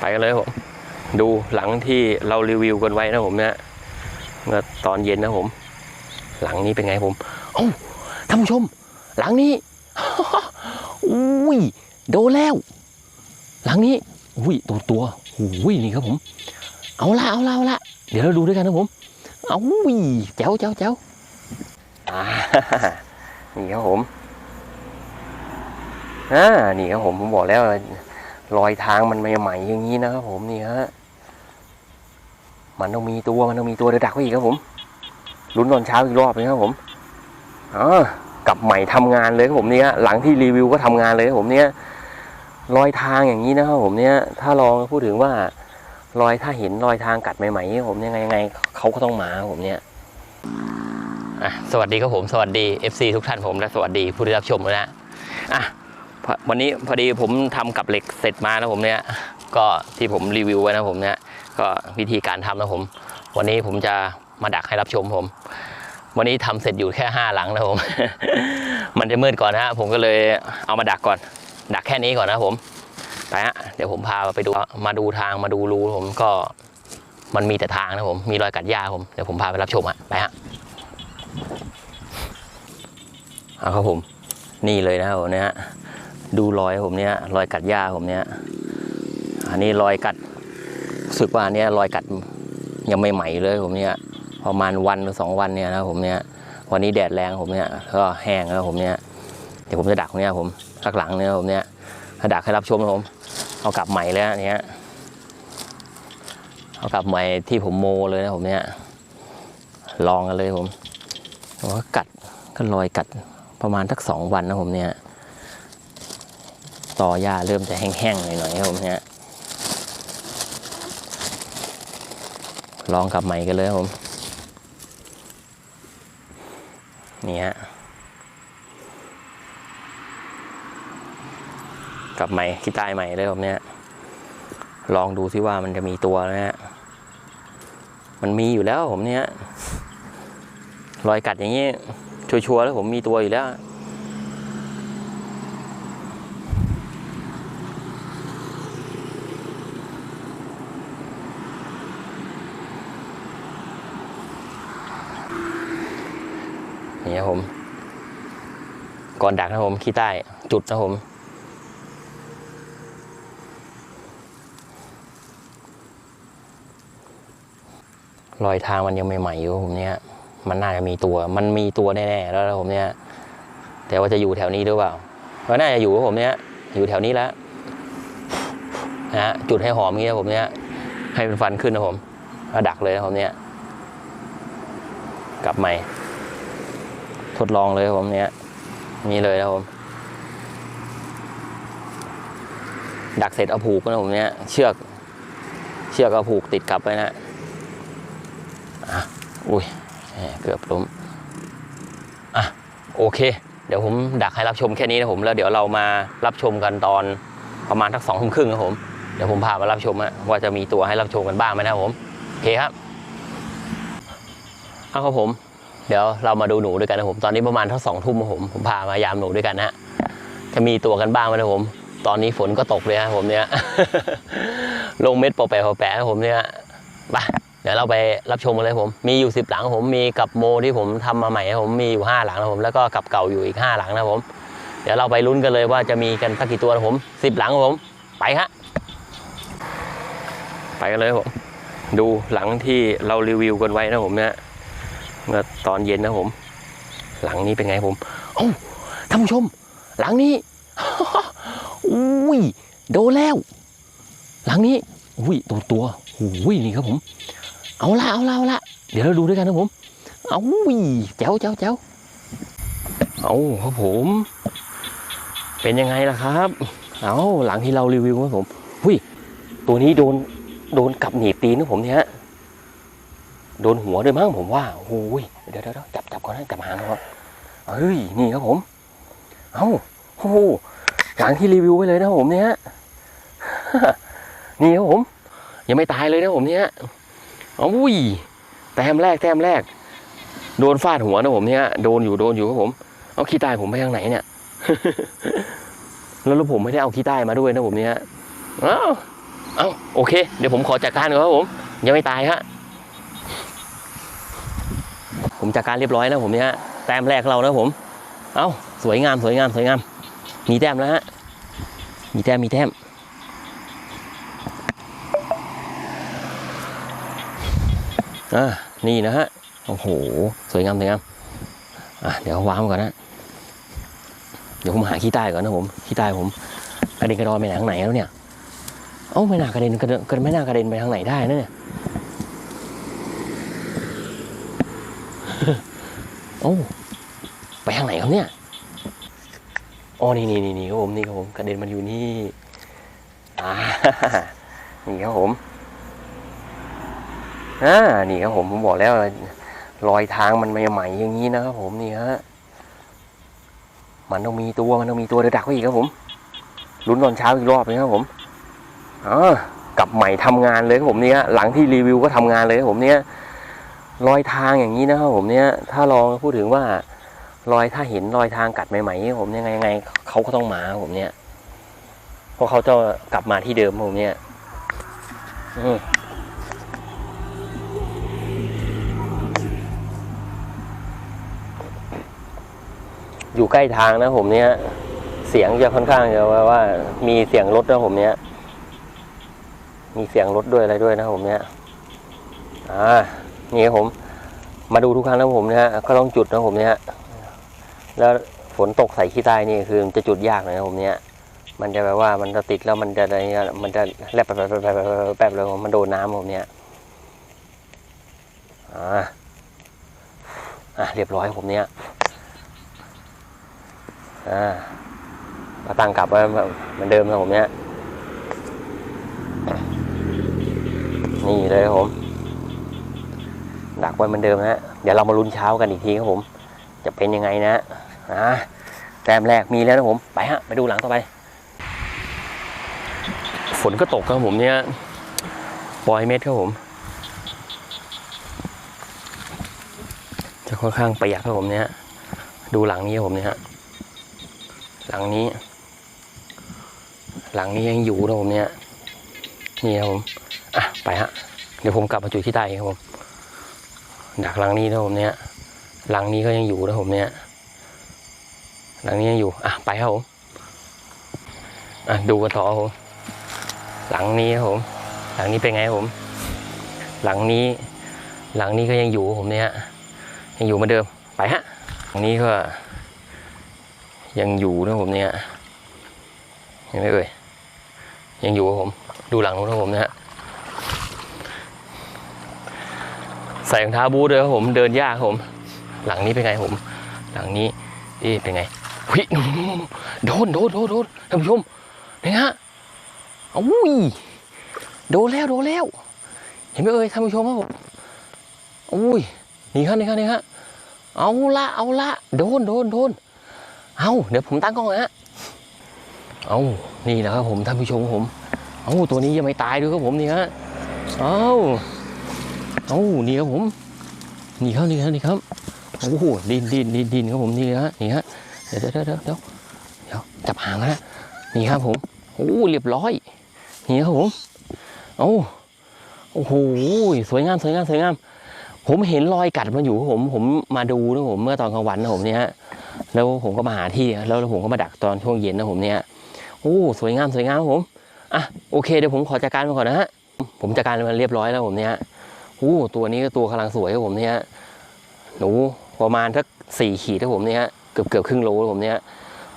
ไปกันเลยครับผมดูหลังที่เรารีวิวกันไว้นะผมเนี่ยเมื่อตอนเย็นนะผม หลังนี้เป็นไงผมเอ้ท่านผู้ชม หลังนี้อุ้ยโดนแล้ว หลังนี้อุ้ยตัวตัวอุ้ยนี่ครับผม เอาละเอาละเอาละเดี๋ยวเราดูด้วยกันนะผมเอาอุ้ยเจ้าเจ้าเจ้าอ่านี่ครับผมอ่านี่ครับผมผมบอกแล้ว รอยทางมันใหม่ๆอย่างนี้นะครับผมนี่ฮะมันต้องมีตัวมันต้องมีตัวเดือดักไว้อีกครับผมลุ้นตอนเช้าอีกรอบนึงครับผมอ๋อกลับใหม่ทำงานเลยครับผมเนี่ยหลังที่รีวิวก็ทำงานเลยครับผมเนี่ยรอยทางอย่างนี้นะครับผมเนี่ยถ้าลองพูดถึงว่ารอยถ้าเห็นรอยทางกัดใหม่ๆผมยังไงยังไงเขาก็ต้องมาครับผมเนี่ยสวัสดีครับผมสวัสดี FC ทุกท่านผมและสวัสดีผู้ที่รับชมด้วยนะอะ วันนี้พอดีผมทำกับเหล็กเสร็จมานะผมเนี่ยก็ที่ผมรีวิวไว้นะผมเนี่ยก็วิธีการทำนะผม วันนี้ผมจะมาดักให้รับชมผม วันนี้ทำเสร็จอยู่แค่ห้าหลังนะผม มันจะมืดก่อนนะฮะผมก็เลยเอามาดักก่อน ดักแค่นี้ก่อนนะผมไปฮะเดี๋ยวผมพาไปดูมาดูทางมาดูรูผมก็มันมีแต่ทางนะผม มีรอยกัดหญ้าผม เดี๋ยวผมพาไปรับชมฮะไปฮะเอาครับผม นี่เลยนะผมเนี่ยฮะ ดูรอยผมเนี่ยรอยกัดหญ้าผมเนี่ยอันนี้รอยกัดสึกว่าเนี้ยรอยกัดยังไม่ใหม่เลยผมเนี่ยประมาณวันหรือสองวันเนี่ยนะผมเนี่ยวันนี้แดดแรงผมเนี่ยก็แห้งแล้วผมเนี่ยเดี๋ยวผมจะดักเนี่ยผมข้างหลังเนี่ยผมเนี่ยถ้าดักให้รับชมนะผม เอากลับใหม่เลยอันเนี่ยเอากลับใหม่ที่ผมโมเลยนะผมเนี่ยลองกันเลยผมว่ากัดก็รอยกัดประมาณสักสองวันนะผมเนี่ย ตอหญ้าเริ่มจะแห้งๆหน่อยๆครับผมเนี่ยลองกลับใหม่กันเลยครับผมนี่ฮะกลับใหม่ขี้ใต้ใหม่เลยผมเนี่ยลองดูซิว่ามันจะมีตัวนะฮะมันมีอยู่แล้วผมเนี่ยรอยกัดอย่างนี้ชัวร์ๆแล้วผมมีตัวอยู่แล้ว นี่ครับผม ก่อนดักนะผมขี้ใต้จุดนะผมรอยทางมันยังใหม่ๆอยู่ผมเนี่ยมันน่าจะมีตัว มันมีตัวแน่ๆแล้วนะผมเนี่ย แต่ว่าจะอยู่แถวนี้หรือเปล่าก็น่าจะอยู่ครับผมเนี่ย อยู่แถวนี้แล้วนะฮะจุดให้หอมงี้นะผมเนี่ย ให้เป็นฟันขึ้นนะผมแล้วดักเลยนะผมเนี่ย กลับใหม่ ทดลองเลยผมเนี้ยนี่เลยนะผม ดักเสร็จเอาผูกนะผมเนี้ยเชือก เชือกเอาผูกติดกลับไว้นะอะอุ้ยเกือบล้มอะโอเค เดี๋ยวผมดักให้รับชมแค่นี้นะผมแล้วเดี๋ยวเรามารับชมกันตอนประมาณทักสองทุ่มครึ่งครับผมเดี๋ยวผมพามารับชมว่าจะมีตัวให้รับชมกันบ้างไหมนะผมโอเคครับเอาครับผม เดี๋ยวเรามาดูหนูด้วยกันนะผมตอนนี้ประมาณเทั้งสองทุ่มผมผมพามายามหนูด้วยกันนะจะมีตัวกันบ้างไหมนะผม ตอนนี้ฝนก็ตกเลยฮะผมเนี่ยลงเม็ดปอแปะปอแปะครับผมเนี่ยไปเดี๋ยวเราไปรับชมกันเลยผม มีอยู่สิบหลังผมมีกับโมที่ผมทำมาใหม่ผมมีอยู่ห้าหลังนะผมแล้วก็กับเก่าอยู่อีกห้าหลังนะผม เดี๋ยวเราไปลุ้นกันเลยว่าจะมีกันสักกี่ตัวนะผมสิบหลังผม ไปฮะไปกันเลยผม ดูหลังที่เรารีวิวกันไว้นะผมเนี่ย เมื่อตอนเย็นนะผม หลังนี้เป็นไงผมเอ้ท่านผู้ชม หลังนี้อุ้ยโดนแล้ว หลังนี้อุ้ยตัวตัวอุ้ยนี่ครับผม เอาละเอาละเอาละเดี๋ยวเราดูด้วยกันนะผม เอาอุ้ยเจ้าเจ้าเจ้าเอาครับผม เป็นยังไงล่ะครับ เอาหลังที่เรารีวิวครับผมอุ้ยตัวนี้โดนโดนกับหนีบตีนนะผมเนี่ยฮะ ดนหัวด้วยมั้งผมว่าโอ้ยเดี๋ยวเดี๋ยวจับจับก่อนนะจับหางก่อนเฮ้ยนี่ครับผม เอ้าโอ้โหหลังที่รีวิวไว้เลยนะผมเนี่ยนี่ครับผมยังไม่ตายเลยนะผมเนี่ยอุ้ยแต้มแรกแต้มแรก โดนฟาดหัวนะผมเนี่ยโดนอยู่โดนอยู่ครับผม เอาขี้ใต้ผมไปทางไหนเนี่ยแล้วผมไม่ได้เอาขี้ใต้มาด้วยนะผมเนี่ยอ้าวเอ้าโอเค เดี๋ยวผมขอจัดการก่อนครับผม ยังไม่ตายฮะ ผมจัดการเรียบร้อยนะผมเนี่ยฮะแต้มแรกเรานะผม เอ้าสวยงามสวยงามสวยงาม มีแต้มแล้วฮะมีแต้มมีแต้มอ่านี่นะฮะโอ้โหสวยงามสวยงามอะเดี๋ยวว้างไว้ก่อนนะเดี๋ยวผมหาขี้ใต้ก่อนนะผมขี้ใต้ผมกระเด็นกระดอนไปไหนทางไหนแล้วเนี่ยเอ้าไม่น่ากระเด็นกระเด็นไม่น่ากระเด็นไปทางไหนได้นะเนี่ย โอ้ไปทางไหนครับเนี่ยอ๋อนี่นี่นี่นี่ครับผมนี่ครับผมกระเด็นมันอยู่นี่อ่านี่ครับผมอ่านี่ครับผมผมบอกแล้วรอยทางมันใหม่ๆอย่างนี้นะครับผมนี่ฮะมันต้องมีตัวมันต้องมีตัวเดือดักไว้อีกครับผมลุ้นตอนเช้าอีกรอบนึงครับผมอ๋อกลับใหม่ทำงานเลยครับผมเนี่ยหลังที่รีวิวก็ทำงานเลยครับผมเนี่ย รอยทางอย่างนี้นะครับผมเนี่ยถ้าลองพูดถึงว่ารอยถ้าเห็นรอยทางกัดใหม่ๆผมยังไงยังไงเขาก็ต้องมาครับผมเนี่ยเพราะเขาจะกลับมาที่เดิมครับผมเนี่ยอืมอยู่ใกล้ทางนะผมเนี่ย เสียงจะค่อนข้างจะว่าว่า มีเสียงรถนะผมเนี่ย มีเสียงรถด้วยอะไรด้วยนะครับผมเนี่ย อ่า นี่ครับผม มาดูทุกครั้งนะผมเนี่ยก็ต้องจุดนะผมเนี่ยแล้วฝนตกใส่ขี้ใต้นี่คือจะจุดยากหน่อยนะผมเนี่ยมันจะแบบว่ามันจะติดแล้วมันจะอะไรเงี้ยมันจะแลบแป๊บแป๊บแบแป๊บแบแป๊บเลยมันโดนน้ำผมเนี่ยอ่าอะเรียบร้อยผมเนี่ยอ่าก็ตั้งกลับไว้เหมือนเดิมนะผมเนี่ยนี่เลยครับผมักไว้เหมือนเดิมนะฮะเดี๋ยวเรามาลุ้นเช้ากันอีกทีครับผม จะเป็นยังไงนะอ่าแต้มแรกมีแล้วนะผม ไปฮะ ไปดูหลังต่อไป ฝนก็ตกครับผมเนี่ยปล่อยเม็ดครับผม จะค่อนข้างประหยัดครับผมเนี่ยดูหลังนี้ครับผมเนี่ยฮะ หลังนี้ หลังนี้ยังอยู่นะผมเนี่ย นี่ครับผม อะ ไปฮะ เดี๋ยวผมกลับมาจุดที่ใต้ครับผม ดักหลังนี้นะผมเนี่ยหลังนี้ก็ยังอยู่นะผมเนี่ยหลังนี้ยังอยู่อะไปครับผมอะดูกันต่อผมหลังนี้ครับผม หลังนี้เป็นไงครับผม หลังนี้ หลังนี้ก็ยังอยู่ครับผมเนี่ยยังอยู่เหมือนเดิมไปฮะหลังนี้ก็ ยังอยู่นะผมเนี่ยเห็นไหมเอ่ยยังอยู่ครับผม ดูหลังนู้นครับผมนะฮะ ใส่รองเท้าบูทเลยครับผมเดินยากครับผม หลังนี้เป็นไงผม หลังนี้เอ๊ะเป็นไงหุยโดนโดนโดนโดนท่านผู้ชมนี่ฮะอุ้ยโดนแล้วโดนแล้ว เห็นไหมเอ่ยท่านผู้ชมครับผมอุ้ยนี่ฮะนี่ฮะนี่ฮะเอาละเอาละโดนโดนโดนเอาเดี๋ยวผมตั้งกล้องนะฮะเอานี่แหละครับผมท่านผู้ชมครับผมเอาตัวนี้ยังไม่ตายด้วยครับผมนี่ฮะเอา เอ้านี่ครับผมนี่ครับนี่ครับนี่ครับโอ้โหดินดินดินดินครับผมนี่ฮะนี่ฮะเดี๋ยวเดี๋ยวเดี๋ยวเดี๋ยวเดี๋ยวจับหางนะนี่ครับผมโอ้เรียบร้อยนี่ครับผมโอ้โอ้โหสวยงามสวยงามสวยงามผมเห็นรอยกัดมันอยู่ครับผมผมมาดูนะผมเมื่อตอนกลางวันนะผมเนี่ยฮะแล้วผมก็มาหาที่แล้วผมก็มาดักตอนช่วงเย็นนะผมเนี่ยโอ้สวยงามสวยงามครับผมอะโอเคเดี๋ยวผมขอจัดการมันก่อนนะฮะผมจัดการมันเรียบร้อยแล้วผมเนี่ย อ้ตัวนี้ก็ตัวกำลังสวยครับผมเนี่ยหนูประมาณสักสี่ขีดครับผมเนี่ยเกือบเกือบครึ่งโลครับผมเนี่ย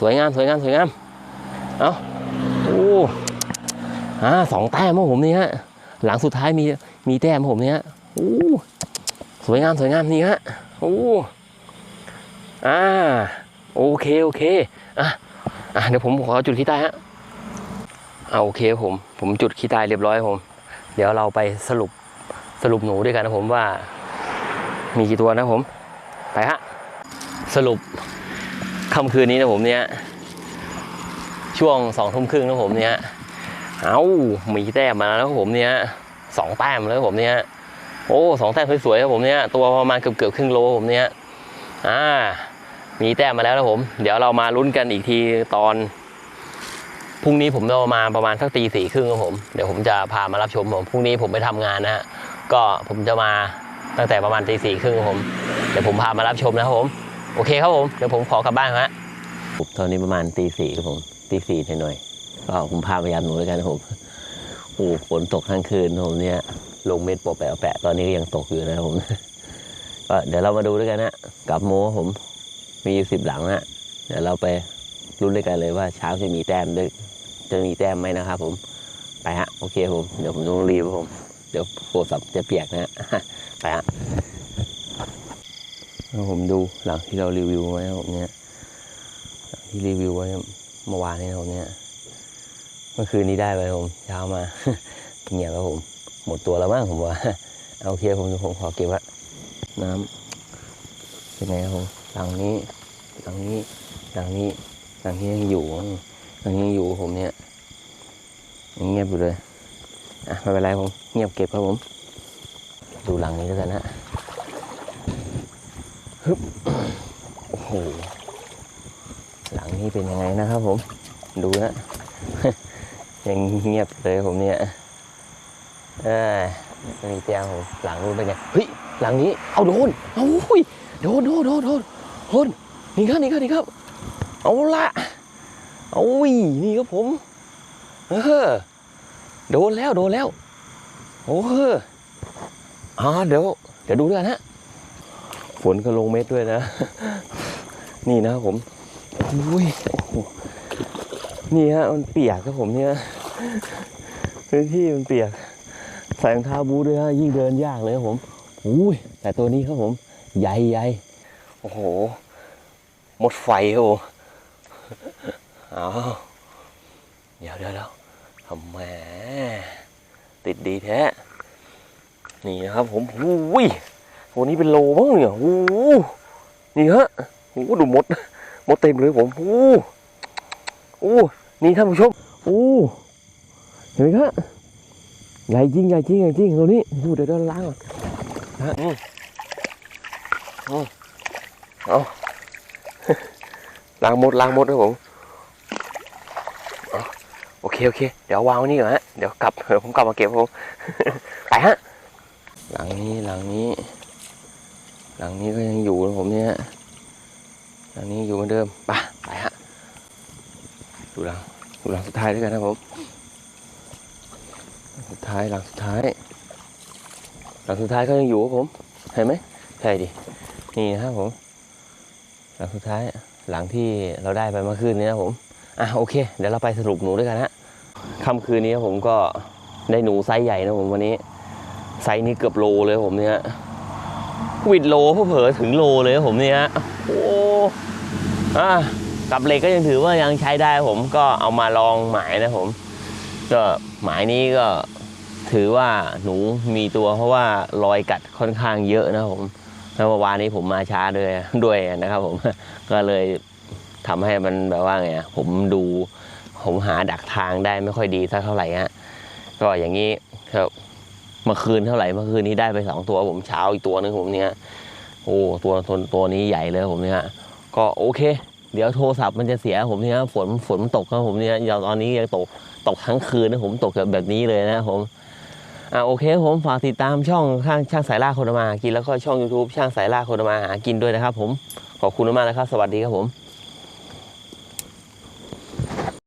สวยงามสวยงามสวยงามเอาโอ้อ่าสองแต้มครับผมเนี่ยหลังสุดท้ายมีมีแต้มครับผมเนี่ยโอ้สวยงามสวยงามนี่ฮะโอ้อ่าโอเคโอเคอะอะเดี๋ยวผมขอจุดขี้ใต้ฮะเอาโอเคครับผมผมจุดขี้ใต้เรียบร้อยครับผม เดี๋ยวเราไปสรุป สรุปหนูด้วยกันนะผมว่า มีกี่ตัวนะผม ไปฮะ สรุปค่ำคืนนี้นะผมเนี่ย ช่วงสองทุ่มครึ่งนะผมเนี่ย เอามีแต้มมาแล้วผมเนี่ยสองแต้มแล้วผมเนี่ย โอ้สองแต้มสวยๆครับผมเนี่ย ตัวประมาณเกือบเกือบครึ่งโลผมเนี่ย อ่า มีแต้มมาแล้วนะผม เดี๋ยวเรามาลุ้นกันอีกทีตอนพรุ่งนี้ผมจะมาประมาณสักตีสี่ครึ่งครับผม เดี๋ยวผมจะพามารับชมผม พรุ่งนี้ผมไปทำงานนะฮะ ก็ผมจะมาตั้งแต่ประมาณตีสี่ครึ่งครับผม เดี๋ยวผมพามารับชมนะครับผม โอเคครับผม เดี๋ยวผมขอกลับบ้านฮะตอนนี้ประมาณตีสี่ครับผมตีสี่หน่อยๆก็ผมพาไปยามหนูด้วยกันครับผมโอ้ฝนตกทั้งคืนครับผมเนี่ย ลงเม็ดโปะแปะแปะตอนนี้ก็ยังตกอยู่นะครับผมก็เดี๋ยวเรามาดูด้วยกันนะกับโมครับผมมีอยู่สิบหลังฮะเดี๋ยวเราไปรุ้นด้วยกันเลยว่าเช้าจะมีแต้มด้วยจะมีแต้มไหมนะครับผมไปฮะโอเคผมเดี๋ยวผมต้องรีบครับผม เดี๋ยวโทรศัพท์จะเปียกนะฮะไปฮะแล้วผมดูหลังที่เรารีวิวไว้ผมเนี่ยหลังที่รีวิวไว้เมื่อวานนี้ผมเนี่ยเมื่อคืนนี้ได้ไปผมเช้ามาเงียบครับผม หมดตัวแล้วมั้งผมว่าเอาโอเคผมผมขอเก็บละน้ำเป็นไงครับผมหลังนี้ หลังนี้หลังนี้หลังนี้ยังอยู่หลังนี้ยังอยู่ผมเนี่ยยังเงียบอยู่เลย อะไม่เป็นไรผมเงียบเก็บครับผม ดูหลังนี้แล้วกันนะโอ้โหหลังนี้เป็นยังไงนะครับผม ดูนะยังเงียบเลยผมเนี่ยเอ้ยไม่มีแจ้งผมหลังนู้นเป็นไงเฮ้ยหลังนี้เอาโดนเอาอุ้ยโดนโดนโดนโดนโดนนี่ครับนี่ครับนี่ครับ เอาละเอาอุ้ยนี่ครับผม เออ โดนแล้วโดนแล้ว โอ้เอออ่าเดี๋ยว เดี๋ยวดูด้วยนะฝนก็ลงเม็ดด้วยนะ นี่นะผมอุ้ยโอ้โหนี่ฮะมันเปียกครับผมเนี่ยพื้นที่มันเปียกใส่รองเท้าบูทด้วยฮะยิ่งเดินยากเลยครับผมอุ้ยแต่ตัวนี้ครับผม ใหญ่ใหญ่โอ้โห หมดไฟครับผมอ้าวเดี๋ยวเดี๋ยวเดี๋ยว ทำแหมติดดีแท้ นี่นะครับผมอุ้ยตัวนี้เป็นโลบ้างเนี่ยโอ้โหนี่ฮะโอ้โหดูมด มดเต็มเลยผมโอ้โอ้นี่ท่านผู้ชมโอ้เห็นไหมครับใหญ่จริงใหญ่จริงใหญ่จริงตัวนี้โอ้โหเดี๋ยวเราล้างก่อนฮะอืมอืมเอาล้างหมดล้างหมดครับผม โอเคโอเค เดี๋ยววางไว้นี่ก่อนฮะ เดี๋ยวกลับเดี๋ยวผมกลับมาเก็บผมไปฮะ หลังนี้หลังนี้ หลังนี้ก็ยังอยู่นะผมเนี่ยหลังนี้อยู่เหมือนเดิมไปไปฮะ ดูหลังดูหลังสุดท้ายด้วยกันนะผม สุดท้ายหลังสุดท้าย หลังสุดท้ายก็ยังอยู่ครับผม เห็นไหมใช่ดิ นี่นะครับผม หลังสุดท้ายหลังที่เราได้ไปเมื่อคืนนี้นะผม อะโอเค เดี๋ยวเราไปสรุปหนูด้วยกันฮะค่ำคืนนี้ผมก็ได้หนูไซส์ใหญ่นะผมวันนี้ ไซส์นี้เกือบโลเลยผมเนี่ยวิดโลเผลอถึงโลเลยผมเนี่ยโอ้อะกับเหล็กก็ยังถือว่ายังใช้ได้ผมก็เอามาลองหมายนะผม ก็หมายนี้ก็ถือว่าหนูมีตัวเพราะว่ารอยกัดค่อนข้างเยอะนะผมแล้วเมื่อวานนี้ผมมาช้าด้วยด้วยนะครับผมก็เลย ทำให้มันแบบว่าไงอะผมดูผมหาดักทางได้ไม่ค่อยดีสักเท่าไหร่ฮะก็อย่างนี้ครับเมื่อคืนเท่าไหร่เมื่อคืนนี้ได้ไปสองตัวผมเช้าอีกตัวหนึงผมเนี่ยโอ้ตัวตัวตัวนี้ใหญ่เลยผมเนี่ยก็โอเค เดี๋ยวโทรศัพท์มันจะเสียผมเนี่ยฝนฝนมันตกครับผมเนี่ยอย่างตอนนี้ยังตกตกทั้งคืนนะผมตกแบบนี้เลยนะผมอ่าโอเคผมฝากติดตามช่องข้างช่างสายล่าคนมากินแล้วก็ช่อง YouTube ช่างสายล่าคนมาหากินด้วยนะครับ ผมขอบคุณมากนะครับ สวัสดีครับผม